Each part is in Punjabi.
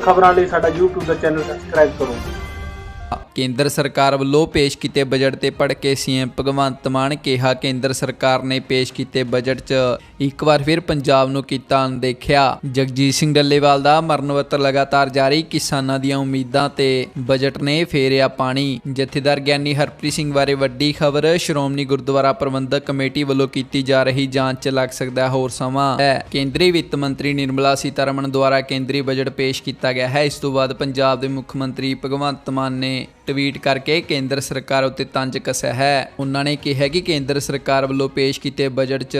ਖਬਰਾਂ ਲਈ ਸਾਡਾ YouTube ਦਾ ਚੈਨਲ ਸਬਸਕ੍ਰਾਈਬ ਕਰੋ। ਕੇਂਦਰ ਸਰਕਾਰ ਵੱਲੋਂ ਪੇਸ਼ ਕੀਤੇ ਬਜਟ ਤੇ ਪੜ੍ਹ ਕੇ ਸੀਐਮ ਭਗਵੰਤ ਮਾਨ ਕਿਹਾ, ਕੇਂਦਰ ਸਰਕਾਰ ਨੇ ਪੇਸ਼ ਕੀਤੇ ਬਜਟ 'ਚ ਇੱਕ ਵਾਰ ਫਿਰ ਪੰਜਾਬ ਨੂੰ ਕੀਤਾ ਅਣਦੇਖਿਆ। ਜਗਜੀਤ ਸਿੰਘ ਡੱਲੇਵਾਲ ਦਾ ਮਰਨਵਤ ਲਗਾਤਾਰ ਜਾਰੀ, ਕਿਸਾਨਾਂ ਦੀਆਂ ਉਮੀਦਾਂ ਤੇ ਬਜਟ ਨੇ ਫੇਰਿਆ ਪਾਣੀ। ਜਥੇਦਾਰ ਗਿਆਨੀ ਹਰਪ੍ਰੀਤ ਸਿੰਘ ਬਾਰੇ ਵੱਡੀ ਖਬਰ, ਸ਼੍ਰੋਮਣੀ ਗੁਰਦੁਆਰਾ ਪ੍ਰਬੰਧਕ ਕਮੇਟੀ ਵੱਲੋਂ ਕੀਤੀ ਜਾ ਰਹੀ ਜਾਂਚ 'ਚ ਲੱਗ ਸਕਦਾ ਹੋਰ ਸਮਾਂ ਹੈ। ਕੇਂਦਰੀ ਵਿੱਤ ਮੰਤਰੀ ਨਿਰਮਲਾ ਸੀਤਾਰਮਣ ਦੁਆਰਾ ਕੇਂਦਰੀ ਬਜਟ ਪੇਸ਼ ਕੀਤਾ ਗਿਆ ਹੈ। ਇਸ ਤੋਂ ਬਾਅਦ ਪੰਜਾਬ ਦੇ ਮੁੱਖ ਮੰਤਰੀ ਭਗਵੰਤ ਮਾਨ ਨੇ ਟਵੀਟ ਕਰਕੇ ਕੇਂਦਰ ਸਰਕਾਰ ਉੱਤੇ ਤੰਜ ਕੱਸਿਆ ਹੈ। ਉਹਨਾਂ ਨੇ ਕਿਹਾ ਕਿ ਕੇਂਦਰ ਸਰਕਾਰ ਵੱਲੋਂ ਪੇਸ਼ ਕੀਤੇ ਬਜਟ 'ਚ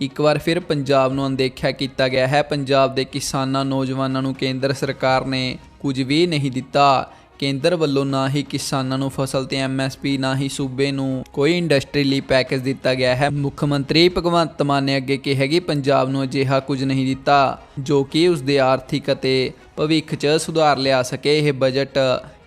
ਇੱਕ ਵਾਰ ਫਿਰ ਪੰਜਾਬ ਨੂੰ ਅਣਦੇਖਿਆ ਕੀਤਾ ਗਿਆ ਹੈ। ਪੰਜਾਬ ਦੇ ਕਿਸਾਨਾਂ, ਨੌਜਵਾਨਾਂ ਨੂੰ ਕੇਂਦਰ ਸਰਕਾਰ ਨੇ ਕੁਝ ਵੀ ਨਹੀਂ ਦਿੱਤਾ। ਕੇਂਦਰ ਵੱਲੋਂ ਨਾ ਹੀ ਕਿਸਾਨਾਂ ਨੂੰ ਫਸਲ ਤੇ ਐਮਐਸਪੀ ਨਾ ਹੀ ਸੂਬੇ ਨੂੰ ਕੋਈ ਇੰਡਸਟਰੀ ਲਈ ਪੈਕੇਜ ਦਿੱਤਾ ਗਿਆ ਹੈ। ਮੁੱਖ ਮੰਤਰੀ ਭਗਵੰਤ ਮਾਨ ਨੇ ਅੱਗੇ ਕਿਹਾ ਕਿ ਪੰਜਾਬ ਨੂੰ ਅਜਿਹਾ ਕੁਝ ਨਹੀਂ ਦਿੱਤਾ ਜੋ ਕਿ ਉਸ ਦੇ ਆਰਥਿਕ ਅਤੇ ਭਵਿੱਖ 'ਚ ਸੁਧਾਰ ਲਿਆ ਸਕੇ। ਇਹ ਬਜਟ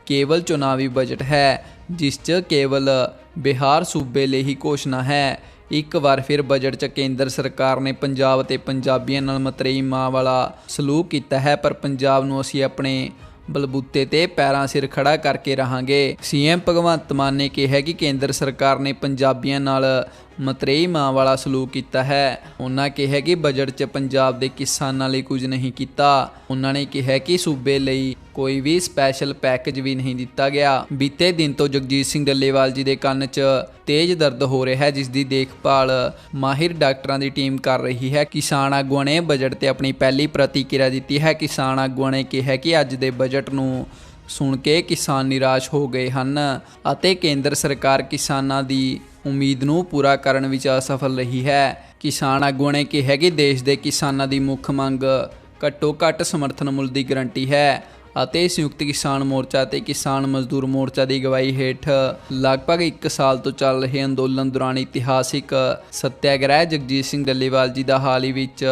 ਕੇਵਲ ਚੁਣਾਵੀ ਬਜਟ ਹੈ, ਜਿਸ 'ਚ ਕੇਵਲ ਬਿਹਾਰ ਸੂਬੇ ਲਈ ਹੀ ਘੋਸ਼ਣਾ ਹੈ। ਇੱਕ ਵਾਰ ਫਿਰ ਬਜਟ 'ਚ ਕੇਂਦਰ ਸਰਕਾਰ ਨੇ ਪੰਜਾਬ ਤੇ ਪੰਜਾਬੀਆਂ ਨਾਲ ਮਤਰੇਈ ਮਾਂ ਵਾਲਾ ਸਲੂਕ ਕੀਤਾ ਹੈ, ਪਰ ਪੰਜਾਬ ਨੂੰ ਅਸੀਂ ਆਪਣੇ ਬਲਬੂਤੇ ਤੇ ਪੈਰਾਂ ਸਿਰ ਖੜਾ ਕਰਕੇ ਰਹਾਂਗੇ। ਸੀਐਮ ਭਗਵੰਤ ਮਾਨ ਨੇ ਕਿਹਾ ਕਿ ਕੇਂਦਰ ਸਰਕਾਰ ਨੇ ਪੰਜਾਬੀਆਂ ਨਾਲ ਮਤਰੇਈ ਮਾਂ ਵਾਲਾ ਸਲੂਕ ਕੀਤਾ ਹੈ। ਉਹਨਾਂ ਕਿਹਾ ਕਿ ਬਜਟ 'ਚ ਪੰਜਾਬ ਦੇ ਕਿਸਾਨਾਂ ਲਈ ਕੁਝ ਨਹੀਂ ਕੀਤਾ। ਉਹਨਾਂ ਨੇ ਕਿਹਾ ਕਿ ਸੂਬੇ ਲਈ ਕੋਈ ਵੀ ਸਪੈਸ਼ਲ ਪੈਕੇਜ ਵੀ ਨਹੀਂ ਦਿੱਤਾ ਗਿਆ। ਬੀਤੇ ਦਿਨ ਤੋਂ ਜਗਜੀਤ ਸਿੰਘ ਡੱਲੇਵਾਲ ਜੀ ਦੇ ਕੰਨ 'ਚ ਤੇਜ਼ ਦਰਦ ਹੋ ਰਿਹਾ ਹੈ ਜਿਸ ਦੀ ਦੇਖਭਾਲ ਮਾਹਿਰ ਡਾਕਟਰਾਂ ਦੀ ਟੀਮ ਕਰ ਰਹੀ ਹੈ। ਕਿਸਾਨ ਆਗੂਆਂ ਨੇ ਬਜਟ ਤੇ ਆਪਣੀ ਪਹਿਲੀ ਪ੍ਰਤੀਕਿਰਿਆ ਦਿੱਤੀ ਹੈ। ਕਿਸਾਨ ਆਗੂਆਂ ਨੇ ਕਿਹਾ ਕਿ ਅੱਜ ਦੇ ਬਜਟ ਨੂੰ ਸੁਣ ਕੇ ਕਿਸਾਨ ਨਿਰਾਸ਼ ਹੋ ਗਏ ਹਨ ਅਤੇ ਕੇਂਦਰ ਸਰਕਾਰ ਕਿਸਾਨਾਂ ਦੀ ਉਮੀਦ ਨੂੰ ਪੂਰਾ ਕਰਨ ਵਿੱਚ ਅਸਫਲ ਰਹੀ ਹੈ। ਕਿਸਾਨ ਆਗੂਆਂ ਨੇ ਕਿਹਾ ਕਿ ਦੇਸ਼ ਦੇ ਕਿਸਾਨਾਂ ਦੀ ਮੁੱਖ ਮੰਗ ਘੱਟੋ ਘੱਟ ਸਮਰਥਨ ਮੁੱਲ ਦੀ ਗਰੰਟੀ ਹੈ ਅਤੇ ਸੰਯੁਕਤ ਕਿਸਾਨ ਮੋਰਚਾ ਤੇ ਕਿਸਾਨ ਮਜ਼ਦੂਰ ਮੋਰਚਾ ਦੀ ਅਗਵਾਈ ਹੇਠ ਲਗਭਗ 1 ਸਾਲ ਤੋਂ ਚੱਲ ਰਹੇ ਅੰਦੋਲਨ ਦੌਰਾਨ ਇਤਿਹਾਸਿਕ ਸੱਤਿਆਗ੍ਰਹਿ ਜਗਜੀਤ ਸਿੰਘ ਡੱਲੇਵਾਲ ਜੀ ਦਾ ਹਾਲ ਹੀ ਵਿੱਚ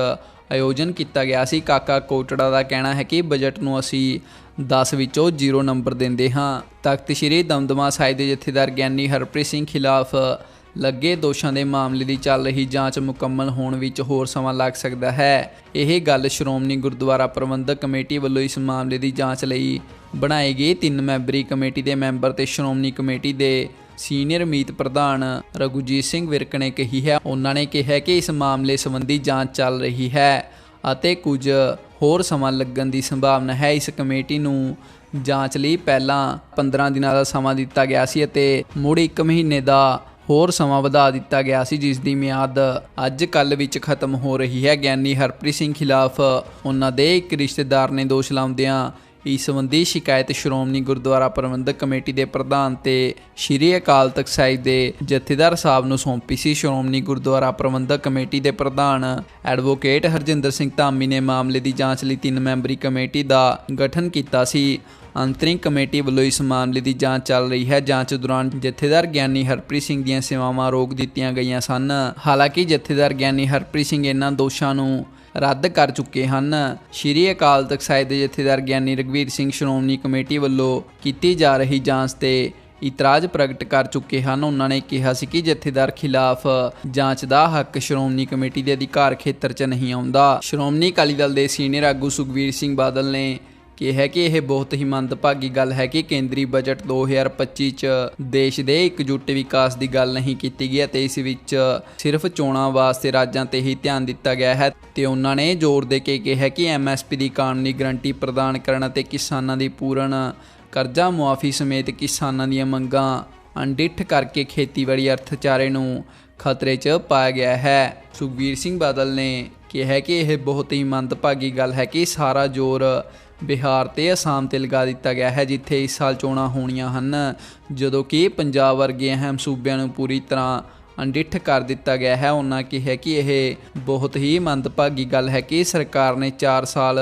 ਆਯੋਜਨ ਕੀਤਾ ਗਿਆ ਸੀ। ਕਾਕਾ ਕੋਟੜਾ ਦਾ ਕਹਿਣਾ ਹੈ ਕਿ ਬਜਟ ਨੂੰ ਅਸੀਂ 10 ਵਿੱਚੋਂ 0 ਨੰਬਰ ਦਿੰਦੇ ਹਾਂ। ਤਖਤ ਸ੍ਰੀ ਦਮਦਮਾ ਸਾਹਿਬ ਦੇ ਜਥੇਦਾਰ ਗਿਆਨੀ ਹਰਪ੍ਰੀਤ ਸਿੰਘ ਖਿਲਾਫ ਲੱਗੇ ਦੋਸ਼ਾਂ ਦੇ ਮਾਮਲੇ ਦੀ ਚੱਲ ਰਹੀ ਜਾਂਚ ਮੁਕੰਮਲ ਹੋਣ ਵਿੱਚ ਹੋਰ ਸਮਾਂ ਲੱਗ ਸਕਦਾ ਹੈ। ਇਹ ਗੱਲ ਸ਼੍ਰੋਮਣੀ ਗੁਰਦੁਆਰਾ ਪ੍ਰਬੰਧਕ ਕਮੇਟੀ ਵੱਲੋਂ ਇਸ ਮਾਮਲੇ ਦੀ ਜਾਂਚ ਲਈ ਬਣਾਈ ਗਈ। ਤਿੰਨ ਮੈਂਬਰੀ ਕਮੇਟੀ ਦੇ ਮੈਂਬਰ ਤੇ ਸ਼੍ਰੋਮਣੀ ਕਮੇਟੀ ਦੇ ਸੀਨੀਅਰ ਮੀਤ ਪ੍ਰਧਾਨ ਰਘੁਜੀਤ ਸਿੰਘ ਵਿਰਕ ਨੇ ਕਹੀ ਹੈ। ਉਹਨਾਂ ਨੇ ਕਿਹਾ ਕਿ ਇਸ ਮਾਮਲੇ ਸੰਬੰਧੀ ਜਾਂਚ ਚੱਲ ਰਹੀ ਹੈ। ਅਤੇ ਕੁਝ ਹੋਰ ਸਮਾਂ ਲੱਗਣ ਦੀ ਸੰਭਾਵਨਾ ਹੈ। ਇਸ ਕਮੇਟੀ ਨੂੰ ਜਾਂਚ ਲਈ ਪਹਿਲਾਂ 15 ਦਿਨਾਂ ਦਾ ਸਮਾਂ ਦਿੱਤਾ ਗਿਆ ਸੀ ਅਤੇ ਮੁੜ 1 ਮਹੀਨੇ ਦਾ ਹੋਰ ਸਮਾਂ ਵਧਾ ਦਿੱਤਾ ਗਿਆ ਸੀ, ਜਿਸ ਦੀ ਮਿਆਦ ਅੱਜ ਕੱਲ ਵਿੱਚ ਖਤਮ ਹੋ ਰਹੀ ਹੈ। ਗਿਆਨੀ ਹਰਪ੍ਰੀਤ ਸਿੰਘ ਖਿਲਾਫ ਉਹਨਾਂ ਦੇ ਇੱਕ ਰਿਸ਼ਤੇਦਾਰ ਨੇ ਦੋਸ਼ ਲਾਉਂਦਿਆਂ ਇਸ ਸੰਬੰਧੀ ਸ਼ਿਕਾਇਤ ਸ਼੍ਰੋਮਣੀ ਗੁਰਦੁਆਰਾ ਪ੍ਰਬੰਧਕ ਕਮੇਟੀ ਦੇ ਪ੍ਰਧਾਨ ਤੇ ਸ਼੍ਰੀ ਅਕਾਲ ਤਖਤ ਸਾਹਿਬ ਦੇ ਜਥੇਦਾਰ ਸਾਹਿਬ ਨੂੰ ਸੌਂਪੀ ਸੀ। ਸ਼੍ਰੋਮਣੀ ਗੁਰਦੁਆਰਾ ਪ੍ਰਬੰਧਕ ਕਮੇਟੀ ਦੇ ਪ੍ਰਧਾਨ ਐਡਵੋਕੇਟ ਹਰਜਿੰਦਰ ਸਿੰਘ ਧਾਮੀ ਨੇ ਮਾਮਲੇ ਦੀ ਜਾਂਚ ਲਈ ਤਿੰਨ ਮੈਂਬਰੀ ਕਮੇਟੀ ਦਾ ਗਠਨ ਕੀਤਾ ਸੀ। ਅੰਤਰਿੰਗ ਕਮੇਟੀ ਵੱਲੋਂ ਇਸ ਮਾਮਲੇ ਦੀ ਜਾਂਚ ਚੱਲ ਰਹੀ ਹੈ। ਜਾਂਚ ਦੌਰਾਨ ਜਥੇਦਾਰ ਗਿਆਨੀ ਹਰਪ੍ਰੀਤ ਸਿੰਘ ਦੀਆਂ ਸੇਵਾਵਾਂ ਰੋਕ ਦਿੱਤੀਆਂ ਗਈਆਂ ਸਨ। ਹਾਲਾਂਕਿ ਜਥੇਦਾਰ ਗਿਆਨੀ ਹਰਪ੍ਰੀਤ ਸਿੰਘ ਇਹਨਾਂ ਦੋਸ਼ਾਂ ਨੂੰ ਰੱਦ ਕਰ ਚੁੱਕੇ ਹਨ। ਸ਼੍ਰੀ ਅਕਾਲ ਤਖਤ ਸਾਹਿਬ ਦੇ ਜਥੇਦਾਰ ਗਿਆਨੀ ਰਗਵੀਰ ਸਿੰਘ ਸ਼੍ਰੋਮਣੀ ਕਮੇਟੀ ਵੱਲੋਂ ਕੀਤੀ ਜਾ ਰਹੀ ਜਾਂਚ ਤੇ ਇਤਰਾਜ਼ ਪ੍ਰਗਟ ਕਰ ਚੁੱਕੇ ਹਨ। ਉਹਨਾਂ ਨੇ ਕਿਹਾ ਸੀ ਕਿ ਜਥੇਦਾਰ ਖਿਲਾਫ ਜਾਂਚ ਦਾ ਹੱਕ ਸ਼੍ਰੋਮਣੀ ਕਮੇਟੀ ਦੇ ਅਧਿਕਾਰ ਖੇਤਰ 'ਚ ਨਹੀਂ ਆਉਂਦਾ। ਸ਼੍ਰੋਮਣੀ ਅਕਾਲੀ ਦਲ ਦੇ ਸੀਨੀਅਰ ਆਗੂ ਸੁਖਵੀਰ ਸਿੰਘ ਬਾਦਲ ਨੇ ਕਿਹਾ ਕਿ ਇਹ ਬਹੁਤ ਹੀ ਮੰਦਭਾਗੀ ਗੱਲ ਹੈ ਕਿ ਕੇਂਦਰੀ ਬਜਟ 2025 ਚ ਦੇਸ਼ ਦੇ ਇਕਜੁੱਟ ਵਿਕਾਸ ਦੀ ਗੱਲ ਨਹੀਂ ਕੀਤੀ ਗਈ ਅਤੇ ਇਸ ਵਿੱਚ ਸਿਰਫ ਚੋਣਾਂ ਵਾਸਤੇ ਰਾਜਾਂ ਤੇ ਹੀ ਧਿਆਨ ਦਿੱਤਾ ਗਿਆ ਹੈ ਤੇ ਉਹਨਾਂ ਨੇ ਜ਼ੋਰ ਦੇ ਕੇ ਕਿਹਾ ਕਿ ਐਮਐਸਪੀ ਦੀ ਕਾਨੂੰਨੀ ਗਰੰਟੀ ਪ੍ਰਦਾਨ ਕਰਨ ਅਤੇ ਕਿਸਾਨਾਂ ਦੀ ਪੂਰਨ ਕਰਜ਼ਾ ਮੁਆਫੀ ਸਮੇਤ ਕਿਸਾਨਾਂ ਦੀਆਂ ਮੰਗਾਂ ਅਣਡਿੱਠ ਕਰਕੇ ਖੇਤੀਬਾੜੀ ਅਰਥਚਾਰੇ ਨੂੰ ਖਤਰੇ 'ਚ ਪਾਇਆ ਗਿਆ ਹੈ। ਸੁਖਬੀਰ ਸਿੰਘ ਬਾਦਲ ਨੇ ਕਿਹਾ ਕਿ ਇਹ ਬਹੁਤ ਹੀ ਮੰਦਭਾਗੀ ਗੱਲ ਹੈ ਕਿ ਸਾਰਾ ਜ਼ੋਰ ਬਿਹਾਰ ਤੇ ਅਸਾਮ ਤੇ ਲਗਾ ਦਿੱਤਾ ਗਿਆ ਹੈ, ਜਿੱਥੇ ਇਸ ਸਾਲ ਚੋਣਾਂ ਹੋਣੀਆਂ ਹਨ। ਜਦੋਂ ਕਿ ਪੰਜਾਬ ਵਰਗੇ ਅਹਿਮ ਸੂਬਿਆਂ ਨੂੰ ਪੂਰੀ ਤਰ੍ਹਾਂ ਅਣਡਿੱਠ ਕਰ ਦਿੱਤਾ ਗਿਆ ਹੈ, ਉਹਨਾਂ ਕਿਹਾ ਕਿ ਇਹ ਬਹੁਤ ਹੀ ਮੰਦਭਾਗੀ ਗੱਲ ਹੈ ਕਿ ਸਰਕਾਰ ਨੇ 4 ਸਾਲ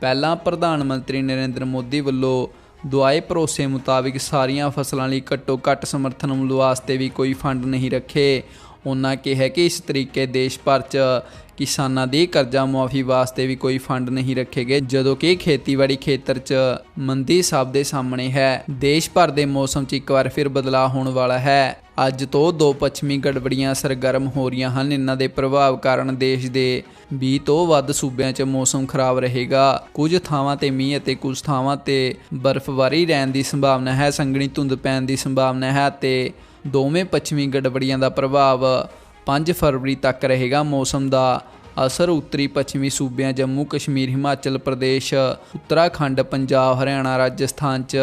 ਪਹਿਲਾਂ ਪ੍ਰਧਾਨ ਮੰਤਰੀ ਨਰਿੰਦਰ ਮੋਦੀ ਵੱਲੋਂ ਦੁਆਏ ਭਰੋਸੇ ਮੁਤਾਬਿਕ ਸਾਰੀਆਂ ਫਸਲਾਂ ਲਈ ਘੱਟੋ ਘੱਟ ਸਮਰਥਨ ਮੁੱਲ ਵਾਸਤੇ ਵੀ ਕੋਈ ਫੰਡ ਨਹੀਂ ਰੱਖੇ। ਉਹਨਾਂ ਕਿਹਾ ਕਿ ਇਸ ਤਰੀਕੇ ਦੇਸ਼ ਭਰ 'ਚ ਕਿਸਾਨਾਂ ਦੀ ਕਰਜ਼ਾ ਮੁਆਫੀ ਵਾਸਤੇ ਵੀ ਕੋਈ ਫੰਡ ਨਹੀਂ ਰੱਖੇ ਗਏ, ਜਦੋਂ ਕਿ ਖੇਤੀਬਾੜੀ ਖੇਤਰ 'ਚ ਮੰਦੀ ਸਭ ਦੇ ਸਾਹਮਣੇ ਹੈ। ਦੇਸ਼ ਭਰ ਦੇ ਮੌਸਮ 'ਚ ਇੱਕ ਵਾਰ ਫਿਰ ਬਦਲਾਅ ਹੋਣ ਵਾਲਾ ਹੈ। ਅੱਜ ਤੋਂ ਦੋ ਪੱਛਮੀ ਗੜਬੜੀਆਂ ਸਰਗਰਮ ਹੋ ਰਹੀਆਂ ਹਨ। ਇਹਨਾਂ ਦੇ ਪ੍ਰਭਾਵ ਕਾਰਨ ਦੇਸ਼ ਦੇ 20 ਤੋਂ ਵੱਧ ਸੂਬਿਆਂ 'ਚ ਮੌਸਮ ਖਰਾਬ ਰਹੇਗਾ। ਕੁਝ ਥਾਵਾਂ ਤੇ ਮੀਂਹ ਅਤੇ ਕੁਝ ਥਾਵਾਂ ਤੇ ਬਰਫ਼ਬਾਰੀ ਰਹਿਣ ਦੀ ਸੰਭਾਵਨਾ ਹੈ, ਸੰਘਣੀ ਧੁੰਦ ਪੈਣ ਦੀ ਸੰਭਾਵਨਾ ਹੈ ਤੇ ਦੋਵੇਂ ਪੱਛਮੀ ਗੜਬੜੀਆਂ ਦਾ ਪ੍ਰਭਾਵ 5 ਫਰਵਰੀ ਤੱਕ ਰਹੇਗਾ। ਮੌਸਮ ਦਾ ਅਸਰ ਉੱਤਰੀ ਪੱਛਮੀ ਸੂਬਿਆਂ ਜੰਮੂ ਕਸ਼ਮੀਰ, ਹਿਮਾਚਲ ਪ੍ਰਦੇਸ਼, ਉੱਤਰਾਖੰਡ, ਪੰਜਾਬ, ਹਰਿਆਣਾ, ਰਾਜਸਥਾਨ 'ਚ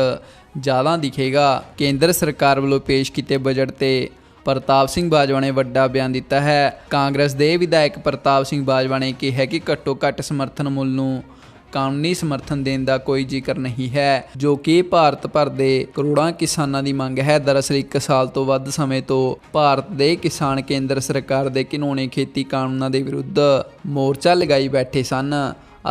ਜ਼ਿਆਦਾ ਦਿਖੇਗਾ। ਕੇਂਦਰ ਸਰਕਾਰ ਵੱਲੋਂ ਪੇਸ਼ ਕੀਤੇ ਬਜਟ ਤੇ ਪ੍ਰਤਾਪ ਸਿੰਘ ਬਾਜਵਾ ਨੇ ਵੱਡਾ ਬਿਆਨ ਦਿੱਤਾ ਹੈ। ਕਾਂਗਰਸ ਦੇ ਵਿਧਾਇਕ ਪ੍ਰਤਾਪ ਸਿੰਘ ਬਾਜਵਾ ਨੇ ਕਿਹਾ ਕਿ ਘੱਟੋ ਘੱਟ ਸਮਰਥਨ ਮੁੱਲ ਨੂੰ ਕਾਨੂੰਨੀ ਸਮਰਥਨ ਦੇਣ ਦਾ ਕੋਈ ਜ਼ਿਕਰ ਨਹੀਂ ਹੈ, ਜੋ ਕਿ ਭਾਰਤ ਭਰ ਦੇ ਕਰੋੜਾਂ ਕਿਸਾਨਾਂ ਦੀ ਮੰਗ ਹੈ। ਦਰਅਸਲ 1 ਸਾਲ ਤੋਂ ਵੱਧ ਸਮੇਂ ਤੋਂ ਭਾਰਤ ਦੇ ਕਿਸਾਨ ਕੇਂਦਰ ਸਰਕਾਰ ਦੇ ਘਿਨੌਣੇ ਖੇਤੀ ਕਾਨੂੰਨਾਂ ਦੇ ਵਿਰੁੱਧ ਮੋਰਚਾ ਲਗਾਈ ਬੈਠੇ ਸਨ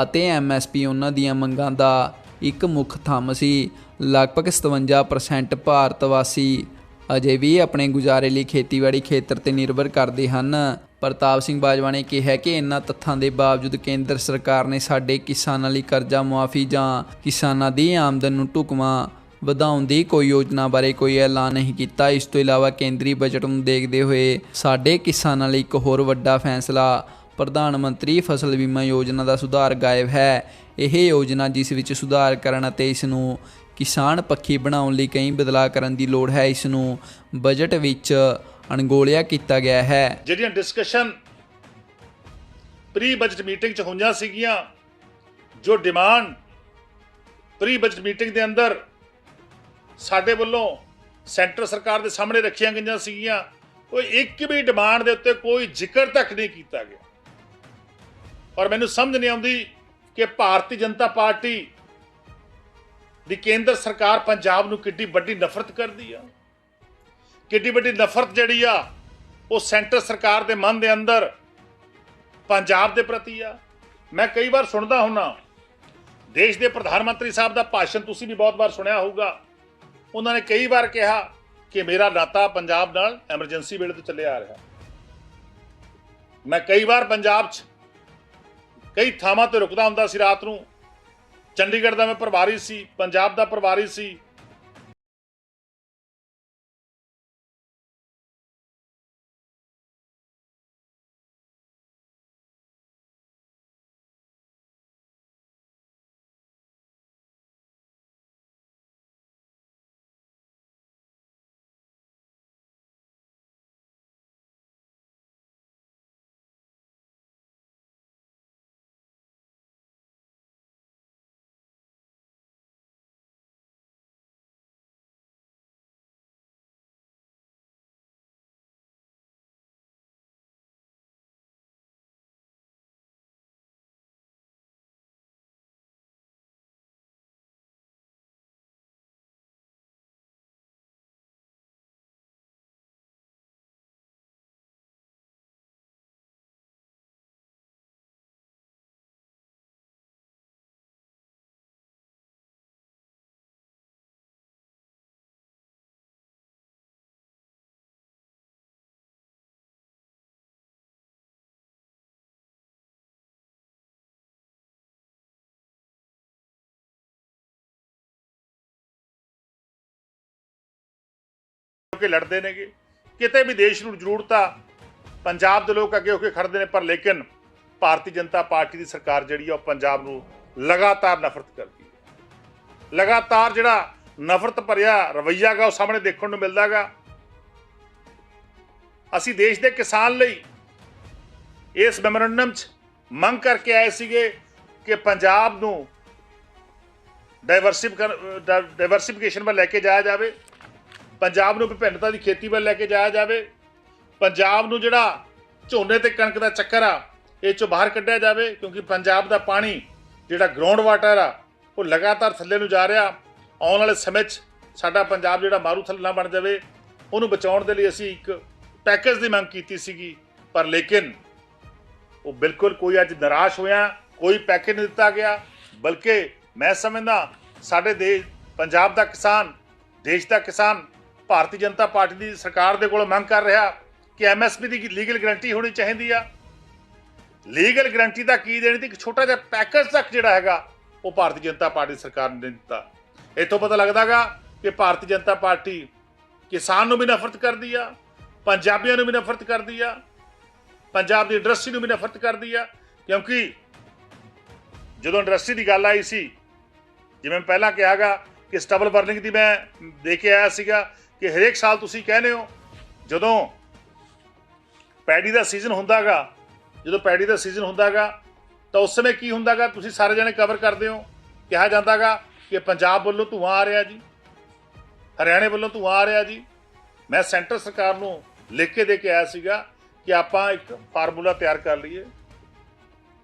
ਅਤੇ ਐਮਐਸਪੀ ਉਹਨਾਂ ਦੀਆਂ ਮੰਗਾਂ ਦਾ ਇੱਕ ਮੁੱਖ ਥੰਮ ਸੀ। ਲਗਭਗ 57% ਭਾਰਤ ਵਾਸੀ ਅਜੇ ਵੀ ਆਪਣੇ ਗੁਜ਼ਾਰੇ ਲਈ ਖੇਤੀਬਾੜੀ ਖੇਤਰ ਤੇ ਨਿਰਭਰ ਕਰਦੇ ਹਨ। ਪ੍ਰਤਾਪ ਸਿੰਘ ਬਾਜਵਾ ਨੇ ਕਿਹਾ ਕਿ ਇਨ੍ਹਾਂ ਤੱਥਾਂ ਦੇ ਬਾਵਜੂਦ ਕੇਂਦਰ ਸਰਕਾਰ ਨੇ ਸਾਡੇ ਕਿਸਾਨਾਂ ਲਈ ਕਰਜ਼ਾ ਮੁਆਫੀ ਜਾਂ ਕਿਸਾਨਾਂ ਦੀ ਆਮਦਨ ਨੂੰ ਢੁਕਵਾਂ ਵਧਾਉਣ ਦੀ ਕੋਈ ਯੋਜਨਾ ਬਾਰੇ ਕੋਈ ਐਲਾਨ ਨਹੀਂ ਕੀਤਾ। ਇਸ ਤੋਂ ਇਲਾਵਾ ਕੇਂਦਰੀ ਬਜਟ ਨੂੰ ਦੇਖਦੇ ਹੋਏ ਸਾਡੇ ਕਿਸਾਨਾਂ ਲਈ ਇੱਕ ਹੋਰ ਵੱਡਾ ਫੈਸਲਾ, ਪ੍ਰਧਾਨ ਮੰਤਰੀ ਫਸਲ ਬੀਮਾ ਯੋਜਨਾ ਦਾ ਸੁਧਾਰ ਗਾਇਬ ਹੈ। ਇਹ ਯੋਜਨਾ ਜਿਸ ਵਿੱਚ ਸੁਧਾਰ ਕਰਨ ਅਤੇ ਇਸ ਨੂੰ ਕਿਸਾਨ ਪੱਖੀ ਬਣਾਉਣ ਲਈ ਕਈ ਬਦਲਾਅ ਕਰਨ ਦੀ ਲੋੜ ਹੈ। ਇਸ ਨੂੰ ਬਜਟ ਵਿੱਚ ਅਣਗੋਲਿਆ ਕੀਤਾ ਗਿਆ ਹੈ। ਜਿਹੜੀਆਂ ਡਿਸਕਸ਼ਨ ਪ੍ਰੀ ਬਜਟ ਮੀਟਿੰਗ ਚ ਹੋਈਆਂ ਸੀਗੀਆਂ, ਜੋ ਡਿਮਾਂਡ ਪ੍ਰੀ ਬਜਟ ਮੀਟਿੰਗ ਦੇ ਅੰਦਰ ਸਾਡੇ ਵੱਲੋਂ ਸੈਂਟਰ ਸਰਕਾਰ ਦੇ ਸਾਹਮਣੇ ਰੱਖੀਆਂ ਗਈਆਂ ਸੀਗੀਆਂ ਉਹ ਇੱਕ ਵੀ ਡਿਮਾਂਡ ਦੇ ਉੱਤੇ ਕੋਈ ਜ਼ਿਕਰ ਤੱਕ ਨਹੀਂ ਕੀਤਾ ਗਿਆ। ਔਰ ਮੈਨੂੰ ਸਮਝ ਨਹੀਂ ਆਉਂਦੀ ਕਿ ਭਾਰਤੀ ਜਨਤਾ ਪਾਰਟੀ ਦੀ ਕੇਂਦਰ ਸਰਕਾਰ ਪੰਜਾਬ ਨੂੰ ਕਿੱਡੀ ਵੱਡੀ ਨਫ਼ਰਤ ਕਰਦੀ ਆ। ਕਿੱਡੀ ਵੱਡੀ ਨਫ਼ਰਤ ਜਿਹੜੀ ਆ, ਉਹ ਸੈਂਟਰ ਸਰਕਾਰ ਦੇ ਮਨ ਦੇ ਅੰਦਰ, ਪੰਜਾਬ ਦੇ ਪ੍ਰਤੀ ਆ। ਮੈਂ ਕਈ ਵਾਰ ਸੁਣਦਾ ਹੁੰਨਾ, ਦੇਸ਼ ਦੇ ਪ੍ਰਧਾਨ ਮੰਤਰੀ ਸਾਹਿਬ ਦਾ ਭਾਸ਼ਣ ਤੁਸੀਂ ਵੀ ਬਹੁਤ ਵਾਰ ਸੁਣਿਆ ਹੋਊਗਾ। ਉਹਨਾਂ ਨੇ ਕਈ ਵਾਰ ਕਿਹਾ ਕਿ ਮੇਰਾ ਨਾਤਾ ਪੰਜਾਬ ਨਾਲ ਐਮਰਜੈਂਸੀ ਵੇਲੇ ਤੋਂ ਚੱਲਿਆ ਆ ਰਿਹਾ। ਮੈਂ ਕਈ ਵਾਰ ਪੰਜਾਬ 'ਚ ਕਈ ਥਾਵਾਂ ਤੇ ਰੁਕਦਾ ਹੁੰਦਾ ਸੀ ਰਾਤ ਨੂੰ। ਚੰਡੀਗੜ੍ਹ ਦਾ ਮੈਂ ਪ੍ਰਭਾਰੀ ਸੀ, ਪੰਜਾਬ ਦਾ ਪ੍ਰਭਾਰੀ ਸੀ। ਕੇ ਲੜਦੇ ਨੇਗੇ। ਕਿਤੇ ਵੀ ਦੇਸ਼ ਨੂੰ ਜ਼ਰੂਰਤ ਆ, ਪੰਜਾਬ ਦੇ ਲੋਕ ਅੱਗੇ ਹੋ ਕੇ ਖੜਦੇ ਨੇ, ਪਰ ਲੇਕਿਨ ਭਾਰਤੀ ਜਨਤਾ ਪਾਰਟੀ ਦੀ ਸਰਕਾਰ ਜਿਹੜੀ ਆ, ਉਹ ਪੰਜਾਬ ਨੂੰ ਲਗਾਤਾਰ ਨਫ਼ਰਤ ਕਰਦੀ ਹੈ। ਲਗਾਤਾਰ ਜਿਹੜਾ ਨਫ਼ਰਤ ਭਰਿਆ ਰਵੱਈਆ ਗਾ, ਉਹ ਸਾਹਮਣੇ ਦੇਖਣ ਨੂੰ ਮਿਲਦਾਗਾ। ਅਸੀਂ ਦੇਸ਼ ਦੇ ਕਿਸਾਨ ਲਈ ਇਸ ਮੈਮੋਰੰਡਮ 'ਚ ਮੰਗ ਕਰਕੇ ਆਏ ਸੀਗੇ ਕਿ ਪੰਜਾਬ ਨੂੰ ਡਾਈਵਰਸਿਫਿਕੇਸ਼ਨ ਵੱਲ ਲੈ ਕੇ ਜਾਇਆ ਜਾਵੇ। ਪੰਜਾਬ ਨੂੰ ਵਿਭਿੰਨਤਾ ਦੀ ਖੇਤੀ ਵੱਲ ਲੈ ਕੇ ਜਾਇਆ ਜਾਵੇ। ਪੰਜਾਬ ਨੂੰ ਜਿਹੜਾ ਝੋਨੇ ਤੇ ਕਣਕ ਦਾ ਚੱਕਰ ਆ, ਇਹ ਚੋਂ ਬਾਹਰ ਕੱਢਿਆ ਜਾਵੇ ਕਿਉਂਕਿ ਪੰਜਾਬ ਦਾ ਪਾਣੀ ਜਿਹੜਾ ਗਰਾਊਂਡ ਵਾਟਰ ਆ, ਉਹ ਲਗਾਤਾਰ ਥੱਲੇ ਨੂੰ ਜਾ ਰਿਹਾ। ਆਉਣ ਵਾਲੇ ਸਮੇਂ 'ਚ ਸਾਡਾ ਪੰਜਾਬ ਜਿਹੜਾ ਮਾਰੂ ਥੱਲੇ ਨਾ ਬਣ ਜਾਵੇ, ਉਹਨੂੰ ਬਚਾਉਣ ਦੇ ਲਈ ਅਸੀਂ ਇੱਕ ਪੈਕੇਜ ਦੀ ਮੰਗ ਕੀਤੀ ਸੀਗੀ, ਪਰ ਲੇਕਿਨ ਉਹ ਬਿਲਕੁਲ ਕੋਈ ਅੱਜ ਨਿਰਾਸ਼ ਹੋਇਆ, ਕੋਈ ਪੈਕੇਜ ਨਹੀਂ ਦਿੱਤਾ ਗਿਆ। ਬਲਕਿ ਮੈਂ ਸਮਝਦਾ, ਸਾਡੇ ਦੇਸ਼ ਪੰਜਾਬ ਦਾ ਕਿਸਾਨ, ਦੇਸ਼ ਦਾ ਕਿਸਾਨ ਭਾਰਤੀ ਜਨਤਾ ਪਾਰਟੀ ਦੀ ਸਰਕਾਰ ਦੇ ਕੋਲੋਂ ਮੰਗ ਕਰ ਰਿਹਾ ਕਿ ਐਮਐਸਪੀ ਦੀ ਲੀਗਲ ਗਾਰੰਟੀ ਹੋਣੀ ਚਾਹੀਦੀ ਆ। ਲੀਗਲ ਗਾਰੰਟੀ ਦਾ ਕੀ ਦੇਣੀ ਤੇ ਇੱਕ ਛੋਟਾ ਜਿਹਾ ਪੈਕੇਜ ਤੱਕ ਜਿਹੜਾ ਹੈਗਾ, ਉਹ ਭਾਰਤੀ ਜਨਤਾ ਪਾਰਟੀ ਸਰਕਾਰ ਨੇ ਦਿੱਤਾ। ਇੱਥੋਂ ਪਤਾ ਲੱਗਦਾਗਾ ਕਿ ਭਾਰਤੀ ਜਨਤਾ ਪਾਰਟੀ ਕਿਸਾਨ ਨੂੰ ਵੀ ਨਫ਼ਰਤ ਕਰਦੀ ਆ, ਪੰਜਾਬੀਆਂ ਨੂੰ ਵੀ ਨਫ਼ਰਤ ਕਰਦੀ ਆ, ਪੰਜਾਬ ਦੀ ਇੰਡਸਟਰੀ ਨੂੰ ਵੀ ਨਫ਼ਰਤ ਕਰਦੀ ਆ, ਕਿਉਂਕਿ ਜਦੋਂ ਇੰਡਸਟਰੀ ਦੀ ਗੱਲ ਆਈ ਸੀ, ਜਿਵੇਂ ਮੈਂ ਪਹਿਲਾਂ ਕਿਹਾਗਾ ਕਿ ਸਟਬਲ ਬਰਨਿੰਗ ਦੀ ਮੈਂ ਦੇ ਕੇ ਆਇਆ ਸੀਗਾ ਕਿ ਹਰੇਕ ਸਾਲ ਤੁਸੀਂ ਕਹਿੰਦੇ ਹੋ, ਜਦੋਂ ਪੈਡੀ ਦਾ ਸੀਜ਼ਨ ਹੁੰਦਾਗਾ, ਜਦੋਂ ਪੈਡੀ ਦਾ ਸੀਜ਼ਨ ਹੁੰਦਾਗਾ, ਤਾਂ ਉਸ ਸਮੇਂ ਕੀ ਹੁੰਦਾਗਾ, ਤੁਸੀਂ ਸਾਰੇ ਜਣੇ ਕਵਰ ਕਰਦੇ ਹੋ, ਕਿਹਾ ਜਾਂਦਾਗਾ ਕਿ ਪੰਜਾਬ ਵੱਲੋਂ ਧੂਆਂ ਆ ਰਿਹਾ ਜੀ, ਹਰਿਆਣੇ ਵੱਲੋਂ ਧੂਆਂ ਆ ਰਿਹਾ ਜੀ। ਮੈਂ ਸੈਂਟਰ ਸਰਕਾਰ ਨੂੰ ਲਿਖ ਕੇ ਦੇ ਕੇ ਆਇਆ ਸੀਗਾ ਕਿ ਆਪਾਂ ਇੱਕ ਫਾਰਮੂਲਾ ਤਿਆਰ ਕਰ ਲਈਏ,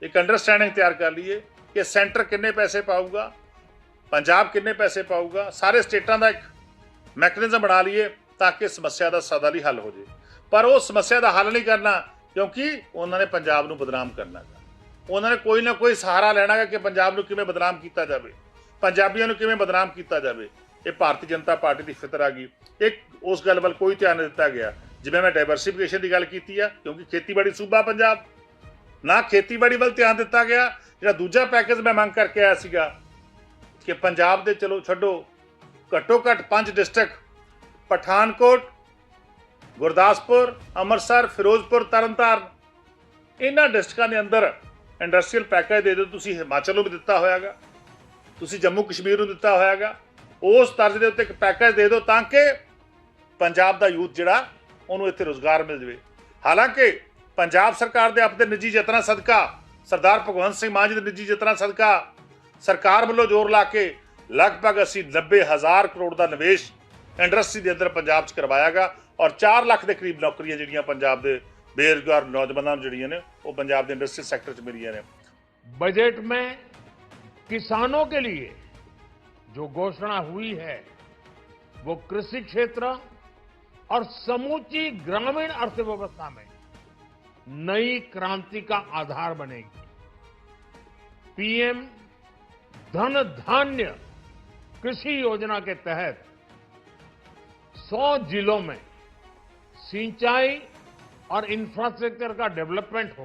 ਇੱਕ ਅੰਡਰਸਟੈਂਡਿੰਗ ਤਿਆਰ ਕਰ ਲਈਏ ਕਿ ਸੈਂਟਰ ਕਿੰਨੇ ਪੈਸੇ ਪਾਊਗਾ, ਪੰਜਾਬ ਕਿੰਨੇ ਪੈਸੇ ਪਾਊਗਾ, ਸਾਰੇ ਸਟੇਟਾਂ ਦਾ ਇੱਕ ਮੈਕੈਨਿਜ਼ਮ ਬਣਾ ਲਈਏ ਤਾਂ ਕਿ ਸਮੱਸਿਆ ਦਾ ਸਦਾ ਲਈ ਹੱਲ ਹੋ ਜੇ। ਪਰ ਉਹ ਸਮੱਸਿਆ ਦਾ ਹੱਲ ਨਹੀਂ ਕਰਨਾ, ਕਿਉਂਕਿ ਉਹਨਾਂ ਨੇ ਪੰਜਾਬ ਨੂੰ ਬਦਨਾਮ ਕਰਨਾ ਗਾ। ਉਹਨਾਂ ਨੇ ਕੋਈ ਨਾ ਕੋਈ ਸਹਾਰਾ ਲੈਣਾ ਗਾ ਕਿ ਪੰਜਾਬ ਨੂੰ ਕਿਵੇਂ ਬਦਨਾਮ ਕੀਤਾ ਜਾਵੇ। ਪੰਜਾਬੀਆਂ ਨੂੰ ਕਿਵੇਂ ਬਦਨਾਮ ਕੀਤਾ ਜਾਵੇ। ਇਹ ਭਾਰਤੀ ਜਨਤਾ ਪਾਰਟੀ ਦੀ ਫਿਤਰ ਆ ਗਈ। ਇੱਕ ਉਸ ਗੱਲ ਵੱਲ ਕੋਈ ਧਿਆਨ ਨਹੀਂ ਦਿੱਤਾ ਗਿਆ। ਜਿਵੇਂ ਮੈਂ ਡਾਈਵਰਸਿਫਿਕੇਸ਼ਨ ਦੀ ਗੱਲ ਕੀਤੀ ਆ, ਕਿਉਂਕਿ ਖੇਤੀਬਾੜੀ ਸੂਬਾ ਪੰਜਾਬ। ਨਾ ਖੇਤੀਬਾੜੀ ਵੱਲ ਧਿਆਨ ਦਿੱਤਾ ਗਿਆ। ਜਿਹੜਾ ਦੂਜਾ ਪੈਕੇਜ ਮੈਂ ਮੰਗ ਕਰਕੇ ਆਇਆ ਸੀਗਾ ਕਿ ਪੰਜਾਬ ਦੇ ਚਲੋ ਛੱਡੋ। ਘੱਟੋ ਘੱਟ ਪੰਜ ਡਿਸਟ੍ਰਿਕਟ, ਪਠਾਨਕੋਟ, ਗੁਰਦਾਸਪੁਰ, ਅੰਮ੍ਰਿਤਸਰ, ਫਿਰੋਜ਼ਪੁਰ, ਤਰਨਤਾਰਨ। ਇਹਨਾਂ ਡਿਸਟ੍ਰਿਕਾਂ ਦੇ ਅੰਦਰ ਇੰਡਸਟਰੀਅਲ ਪੈਕੇਜ ਦੇ ਦਿਓ, ਤੁਸੀਂ ਹਿਮਾਚਲ ਨੂੰ ਵੀ ਦਿੱਤਾ ਹੋਇਆਗਾ, ਤੁਸੀਂ ਜੰਮੂ ਕਸ਼ਮੀਰ ਨੂੰ ਦਿੱਤਾ ਹੋਇਆਗਾ, ਉਸ ਤਰਜ਼ ਦੇ ਉੱਤੇ ਇੱਕ ਪੈਕੇਜ ਦੇ ਦਿਓ ਤਾਂ ਕਿ ਪੰਜਾਬ ਦਾ ਯੂਥ ਜਿਹੜਾ, ਉਹਨੂੰ ਇੱਥੇ ਰੋਜ਼ਗਾਰ ਮਿਲ ਜਾਵੇ। ਹਾਲਾਂਕਿ ਪੰਜਾਬ ਸਰਕਾਰ ਦੇ ਆਪਣੇ ਨਿੱਜੀ ਯਤਨਾਂ ਸਦਕਾ, ਸਰਦਾਰ ਭਗਵੰਤ ਸਿੰਘ ਮਾਨ ਜੀ ਦੇ ਨਿੱਜੀ ਯਤਨਾਂ ਸਦਕਾ, ਸਰਕਾਰ ਵੱਲੋਂ ਜ਼ੋਰ ਲਾ ਕੇ ਲਗਭਗ ਅਸੀਂ 90 ਹਜ਼ਾਰ ਕਰੋੜ ਦਾ ਨਿਵੇਸ਼ ਇੰਡਸਟਰੀ ਦੇ ਅੰਦਰ ਪੰਜਾਬ 'ਚ ਕਰਵਾਇਆਗਾ ਔਰ 4 ਲੱਖ ਦੇ ਕਰੀਬ ਨੌਕਰੀਆਂ ਜਿਹੜੀਆਂ ਪੰਜਾਬ ਦੇ ਬੇਰੁਜ਼ਗਾਰ ਨੌਜਵਾਨਾਂ ਨੂੰ ਜਿਹੜੀਆਂ ਨੇ ਉਹ ਪੰਜਾਬ ਦੇ ਇੰਡਸਟਰੀ ਸੈਕਟਰ 'ਚ ਮਿਲੀਆਂ ਨੇ बजट में किसानों के लिए जो घोषणा हुई है वो कृषि क्षेत्र और समूची ग्रामीण अर्थव्यवस्था में नई क्रांति का आधार बनेगी पीएम धन धान्य कृषि योजना के तहत 100 जिलों में सिंचाई और इंफ्रास्ट्रक्चर का डेवलपमेंट हो